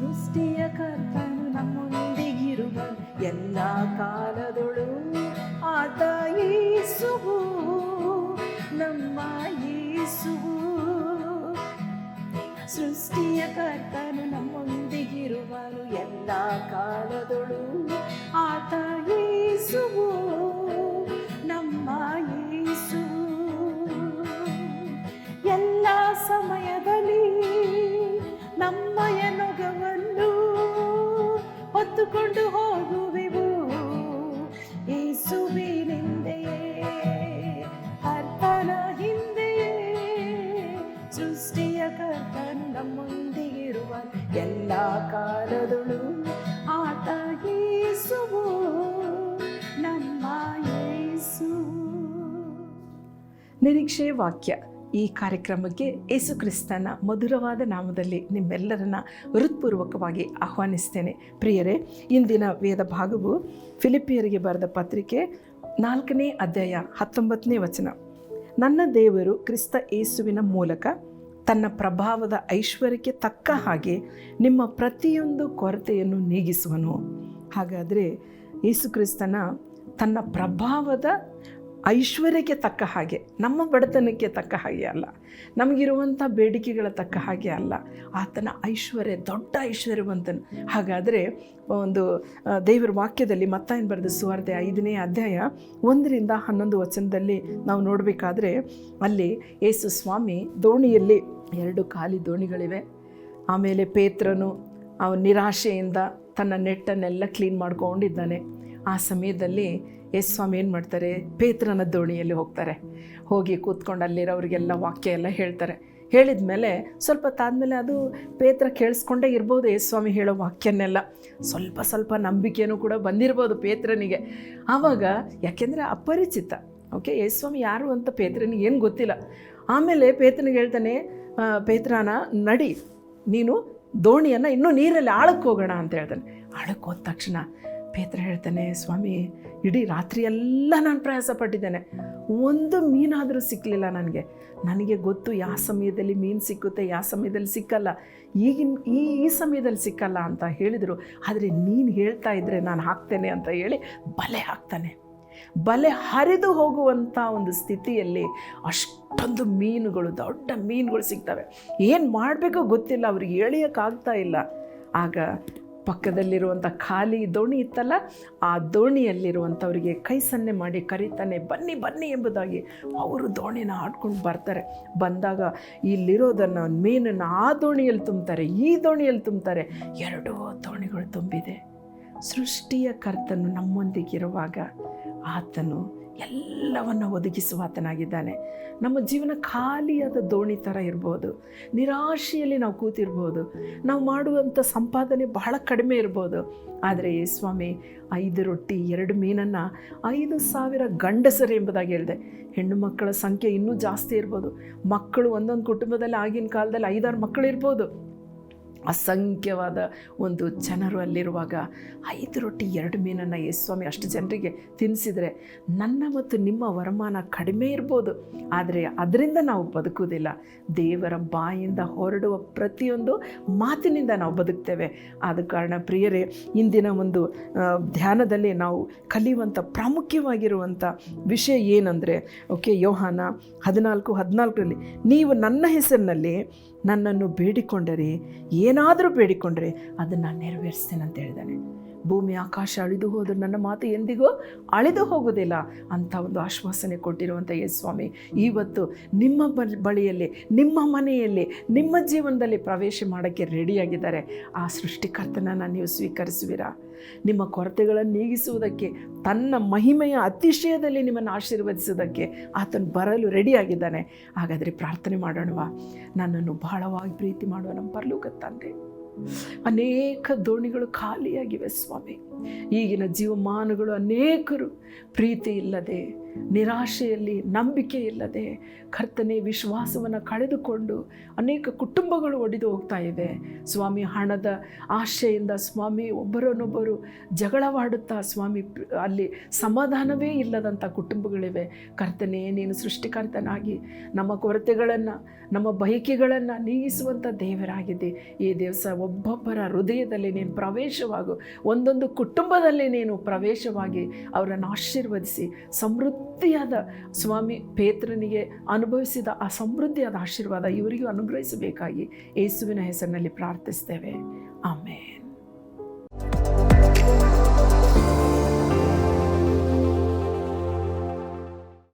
ಸೃಷ್ಟಿಯ ಕರ್ತನು ನಮ್ಮೊಂದಿಗಿರುವ ಎಲ್ಲ ಕಾಲದೊಳು ಆತ ಯೇಸುವು ನಮ್ಮ ಯೇಸುವು. ಸೃಷ್ಟಿಯ ಕರ್ತನು ಹೊತ್ತುಕೊಂಡು ಹೋಗುವೆವು ಯೇಸುವಿನಿಂದೆಯೇ ಕರ್ತನ ಹಿಂದೆಯೇ ಸೃಷ್ಟಿಯ ಕರ್ತನು ನಮ್ಮೊಂದಿಗಿರುವ ಎಲ್ಲ ಕಾಲದೊಳು ಆತ ಯೇಸುವು ನಮ್ಮ ಯೇಸು ನಿರೀಕ್ಷೆ ವಾಕ್ಯ ಈ ಕಾರ್ಯಕ್ರಮಕ್ಕೆ ಯೇಸು ಕ್ರಿಸ್ತನ ಮಧುರವಾದ ನಾಮದಲ್ಲಿ ನಿಮ್ಮೆಲ್ಲರನ್ನ ಹೃತ್ಪೂರ್ವಕವಾಗಿ ಆಹ್ವಾನಿಸ್ತೇನೆ. ಪ್ರಿಯರೇ, ಇಂದಿನ ವೇದ ಭಾಗವು ಫಿಲಿಪಿಯರಿಗೆ ಬರೆದ ಪತ್ರಿಕೆ ನಾಲ್ಕನೇ ಅಧ್ಯಾಯ ಹತ್ತೊಂಬತ್ತನೇ ವಚನ. ನನ್ನ ದೇವರು ಕ್ರಿಸ್ತ ಯೇಸುವಿನ ಮೂಲಕ ತನ್ನ ಪ್ರಭಾವದ ಐಶ್ವರ್ಯಕ್ಕೆ ತಕ್ಕ ಹಾಗೆ ನಿಮ್ಮ ಪ್ರತಿಯೊಂದು ಕೊರತೆಯನ್ನು ನೀಗಿಸುವನು. ಹಾಗಾದರೆ ಯೇಸುಕ್ರಿಸ್ತನ ತನ್ನ ಪ್ರಭಾವದ ಐಶ್ವರ್ಯಕ್ಕೆ ತಕ್ಕ ಹಾಗೆ, ನಮ್ಮ ಬಡತನಕ್ಕೆ ತಕ್ಕ ಹಾಗೆ ಅಲ್ಲ, ನಮಗಿರುವಂಥ ಬೇಡಿಕೆಗಳ ತಕ್ಕ ಹಾಗೆ ಅಲ್ಲ, ಆತನ ಐಶ್ವರ್ಯ, ದೊಡ್ಡ ಐಶ್ವರ್ಯವಂತನು. ಹಾಗಾದರೆ ಒಂದು ದೇವರ ವಾಕ್ಯದಲ್ಲಿ ಮತ್ತಾಯನ್ ಬರೆದ ಸುವಾರ್ತೆ ಐದನೇ ಅಧ್ಯಾಯ ಒಂದರಿಂದ ಹನ್ನೊಂದು ವಚನದಲ್ಲಿ ನಾವು ನೋಡಬೇಕಾದ್ರೆ, ಅಲ್ಲಿ ಯೇಸು ಸ್ವಾಮಿ ದೋಣಿಯಲ್ಲಿ ಎರಡು ಖಾಲಿ ದೋಣಿಗಳಿವೆ. ಆಮೇಲೆ ಪೇತ್ರನು ಅವನ ನಿರಾಶೆಯಿಂದ ತನ್ನ ನೆಟ್ಟನ್ನೆಲ್ಲ ಕ್ಲೀನ್ ಮಾಡ್ಕೊಂಡಿದ್ದಾನೆ. ಆ ಸಮಯದಲ್ಲಿ ಎಸ್ ಸ್ವಾಮಿ ಏನು ಮಾಡ್ತಾರೆ? ಪೇತ್ರನ ದೋಣಿಯಲ್ಲಿ ಹೋಗ್ತಾರೆ. ಹೋಗಿ ಕೂತ್ಕೊಂಡು ಅಲ್ಲಿರೋರಿಗೆಲ್ಲ ವಾಕ್ಯ ಎಲ್ಲ ಹೇಳ್ತಾರೆ. ಹೇಳಿದ ಮೇಲೆ ಸ್ವಲ್ಪ ತಾದ್ಮೇಲೆ ಅದು ಪೇತ್ರ ಕೇಳಿಸ್ಕೊಂಡೇ ಇರ್ಬೋದು ಯೇಸು ಸ್ವಾಮಿ ಹೇಳೋ ವಾಕ್ಯನ್ನೆಲ್ಲ ಸ್ವಲ್ಪ ಸ್ವಲ್ಪ ನಂಬಿಕೆಯೂ ಕೂಡ ಬಂದಿರ್ಬೋದು ಪೇತ್ರನಿಗೆ. ಆವಾಗ ಯಾಕೆಂದರೆ ಅಪರಿಚಿತ. ಓಕೆ ಯೇಸು ಸ್ವಾಮಿ ಯಾರು ಅಂತ ಪೇತ್ರನಿಗೆ ಏನು ಗೊತ್ತಿಲ್ಲ. ಆಮೇಲೆ ಪೇತ್ರನಿಗೆ ಹೇಳ್ತಾನೆ ಪೇತ್ರನ ನಡಿ. ನೀನು ದೋಣಿಯನ್ನು ಇನ್ನೂ ನೀರಲ್ಲಿ ಆಳಕ್ಕೆ ಹೋಗೋಣ ಅಂತ ಹೇಳ್ತಾನೆ. ಆಳಕ್ಕೆ ಹೋದ ತಕ್ಷಣ ಪೇತ್ರ ಹೇಳ್ತಾನೆ, ಸ್ವಾಮಿ, ಇಡೀ ರಾತ್ರಿ ಎಲ್ಲ ನಾನು ಪ್ರಯಾಸ ಪಟ್ಟಿದ್ದೇನೆ. ಒಂದು ಮೀನಾದರೂ ಸಿಕ್ಕಲಿಲ್ಲ ನನಗೆ. ನನಗೆ ಗೊತ್ತು ಯಾವ ಸಮಯದಲ್ಲಿ ಮೀನು ಸಿಕ್ಕುತ್ತೆ, ಯಾವ ಸಮಯದಲ್ಲಿ ಸಿಕ್ಕಲ್ಲ. ಈಗಿನ, ಈ ಈ ಸಮಯದಲ್ಲಿ ಸಿಕ್ಕಲ್ಲ ಅಂತ ಹೇಳಿದರು. ಆದರೆ ನೀನು ಹೇಳ್ತಾ ಇದ್ದರೆ ನಾನು ಹಾಕ್ತೇನೆ ಅಂತ ಹೇಳಿ ಬಲೆ ಹಾಕ್ತಾನೆ. ಬಲೆ ಹರಿದು ಹೋಗುವಂಥ ಒಂದು ಸ್ಥಿತಿಯಲ್ಲಿ ಅಷ್ಟೊಂದು ಮೀನುಗಳು, ದೊಡ್ಡ ಮೀನುಗಳು ಸಿಗ್ತವೆ. ಏನು ಮಾಡಬೇಕೋ ಗೊತ್ತಿಲ್ಲ, ಅವ್ರಿಗೆ ಎಳೆಯೋಕ್ಕಾಗ್ತಾ ಇಲ್ಲ. ಆಗ ಪಕ್ಕದಲ್ಲಿರುವಂಥ ಖಾಲಿ ದೋಣಿ ಇತ್ತಲ್ಲ, ಆ ದೋಣಿಯಲ್ಲಿರುವಂಥವರಿಗೆ ಕೈ ಸನ್ನೆ ಮಾಡಿ ಕರೀತಾನೆ, ಬನ್ನಿ ಬನ್ನಿ ಎಂಬುದಾಗಿ ಅವರು ದೋಣಿನ ಆಡ್ಕೊಂಡು ಬರ್ತಾರೆ. ಬಂದಾಗ ಇಲ್ಲಿರೋದನ್ನು ಮೀನನ್ನು ಆ ದೋಣಿಯಲ್ಲಿ ತುಂಬ್ತಾರೆ, ಈ ದೋಣಿಯಲ್ಲಿ ತುಂಬ್ತಾರೆ. ಎರಡೂ ದೋಣಿಗಳು ತುಂಬಿದೆ. ಸೃಷ್ಟಿಯ ಕರ್ತನು ನಮ್ಮೊಂದಿಗಿರುವಾಗ ಆತನು ಎಲ್ಲವನ್ನು ಒದಗಿಸುವ ಆತನಾಗಿದ್ದಾನೆ. ನಮ್ಮ ಜೀವನ ಖಾಲಿಯಾದ ದೋಣಿ ಥರ ಇರ್ಬೋದು. ನಿರಾಶೆಯಲ್ಲಿ ನಾವು ಕೂತಿರ್ಬೋದು. ನಾವು ಮಾಡುವಂಥ ಸಂಪಾದನೆ ಬಹಳ ಕಡಿಮೆ ಇರ್ಬೋದು. ಆದರೆ ಸ್ವಾಮಿ, ಐದು ರೊಟ್ಟಿ, ಎರಡು ಮೀನನ್ನು ಐದು ಸಾವಿರ ಗಂಡಸರು ಎಂಬುದಾಗಿ ಹೇಳಿದೆ. ಹೆಣ್ಣು ಮಕ್ಕಳ ಸಂಖ್ಯೆ ಇನ್ನೂ ಜಾಸ್ತಿ ಇರ್ಬೋದು. ಮಕ್ಕಳು ಒಂದೊಂದು ಕುಟುಂಬದಲ್ಲಿ ಆಗಿನ ಕಾಲದಲ್ಲಿ ಐದಾರು ಮಕ್ಕಳು ಇರ್ಬೋದು ಅಸಂಖ್ಯವಾದ ಒಂದು ಜನರು ಅಲ್ಲಿರುವಾಗ ಐದು ರೊಟ್ಟಿ, ಎರಡು ಮೀನನ್ನು ಸ್ವಾಮಿ ಅಷ್ಟು ಜನರಿಗೆ ತಿನ್ನಿಸಿದರೆ ನನ್ನ ಮತ್ತು ನಿಮ್ಮ ವರಮಾನ ಕಡಿಮೆ ಇರ್ಬೋದು. ಆದರೆ ಅದರಿಂದ ನಾವು ಬದುಕುವುದಿಲ್ಲ. ದೇವರ ಬಾಯಿಂದ ಹೊರಡುವ ಪ್ರತಿಯೊಂದು ಮಾತಿನಿಂದ ನಾವು ಬದುಕ್ತೇವೆ. ಆದ ಕಾರಣ ಪ್ರಿಯರೇ, ಇಂದಿನ ಒಂದು ಧ್ಯಾನದಲ್ಲಿ ನಾವು ಕಲಿಯುವಂಥ ಪ್ರಾಮುಖ್ಯವಾಗಿರುವಂಥ ವಿಷಯ ಏನಂದರೆ, ಓಕೆ, ಯೋಹಾನ ಹದಿನಾಲ್ಕು, ಹದಿನಾಲ್ಕರಲ್ಲಿ, ನೀವು ನನ್ನ ಹೆಸರಿನಲ್ಲಿ ನನ್ನನ್ನು ಬೇಡಿಕೊಂಡರೆ ಏನಾದರೂ ಬೇಡಿಕೊಂಡರೆ ಅದನ್ನು ನೆರವೇರಿಸ್ತೇನೆ ಅಂತ ಹೇಳಿದ್ದಾನೆ ಭೂಮಿ ಆಕಾಶ ಅಳಿದು ಹೋದರೂ ನನ್ನ ಮಾತು ಎಂದಿಗೂ ಅಳಿದು ಹೋಗೋದಿಲ್ಲ ಅಂತ ಒಂದು ಆಶ್ವಾಸನೆ ಕೊಟ್ಟಿರುವಂಥ ಯೇಸು ಸ್ವಾಮಿ. ಇವತ್ತು ನಿಮ್ಮ ಬಳಿಯಲ್ಲಿ, ನಿಮ್ಮ ಮನೆಯಲ್ಲಿ, ನಿಮ್ಮ ಜೀವನದಲ್ಲಿ ಪ್ರವೇಶ ಮಾಡೋಕ್ಕೆ ರೆಡಿಯಾಗಿದ್ದಾರೆ. ಆ ಸೃಷ್ಟಿಕರ್ತನನ್ನು ನೀವು ಸ್ವೀಕರಿಸುವಿರಾ? ನಿಮ್ಮ ಕೊರತೆಗಳನ್ನು ನೀಗಿಸುವುದಕ್ಕೆ, ತನ್ನ ಮಹಿಮೆಯ ಅತಿಶಯದಲ್ಲಿ ನಿಮ್ಮನ್ನು ಆಶೀರ್ವದಿಸುವುದಕ್ಕೆ ಆತನು ಬರಲು ರೆಡಿಯಾಗಿದ್ದಾನೆ. ಹಾಗಾದರೆ ಪ್ರಾರ್ಥನೆ ಮಾಡೋಣವಾ. ನನ್ನನ್ನು ಬಹಳವಾಗಿ ಪ್ರೀತಿ ಮಾಡುವ ನಮ್ಮ ಪರಲೋಕ ತಂದೆ. ಅನೇಕ ದೋಣಿಗಳು ಖಾಲಿಯಾಗಿವೆ ಸ್ವಾಮಿ. ಈಗಿನ ಜೀವಮಾನಗಳು ಅನೇಕರು ಪ್ರೀತಿ ಇಲ್ಲದೆ ನಿರಾಶೆಯಲ್ಲಿ ನಂಬಿಕೆ ಇಲ್ಲದೆ ಕರ್ತನೆ ವಿಶ್ವಾಸವನ್ನು ಕಳೆದುಕೊಂಡು ಅನೇಕ ಕುಟುಂಬಗಳು ಒಡೆದು ಹೋಗ್ತಾ ಇವೆ ಸ್ವಾಮಿ ಹಣದ ಆಶೆಯಿಂದ ಸ್ವಾಮಿ ಒಬ್ಬರನ್ನೊಬ್ಬರು ಜಗಳವಾಡುತ್ತಾ ಸ್ವಾಮಿ ಅಲ್ಲಿ ಸಮಾಧಾನವೇ ಇಲ್ಲದಂಥ ಕುಟುಂಬಗಳಿವೆ. ಕರ್ತನೆ, ನೀನು ಸೃಷ್ಟಿಕರ್ತನಾಗಿ ನಮ್ಮ ಕೊರತೆಗಳನ್ನು, ನಮ್ಮ ಬಯಕೆಗಳನ್ನು ನೀಗಿಸುವಂಥ ದೇವರಾಗಿದೆ. ಈ ದಿವಸ ಒಬ್ಬೊಬ್ಬರ ಹೃದಯದಲ್ಲಿ ನೀನು ಪ್ರವೇಶವಾಗು. ಒಂದೊಂದು ಕುಟುಂಬದಲ್ಲಿ ನೀನು ಪ್ರವೇಶವಾಗಿ ಅವರನ್ನು ಆಶೀರ್ವದಿಸಿ ಸಮೃದ್ಧಿಯಾದ ಸ್ವಾಮಿ ಪೇತ್ರನಿಗೆ ಅನುಭವಿಸಿದ ಆ ಸಮೃದ್ಧಿಯಾದ ಆಶೀರ್ವಾದ ಇವರಿಗೂ ಅನುಗ್ರಹಿಸಬೇಕಾಗಿ ಯೇಸುವಿನ ಹೆಸರಿನಲ್ಲಿ ಪ್ರಾರ್ಥಿಸ್ತೇವೆ. ಆಮೇಲೆ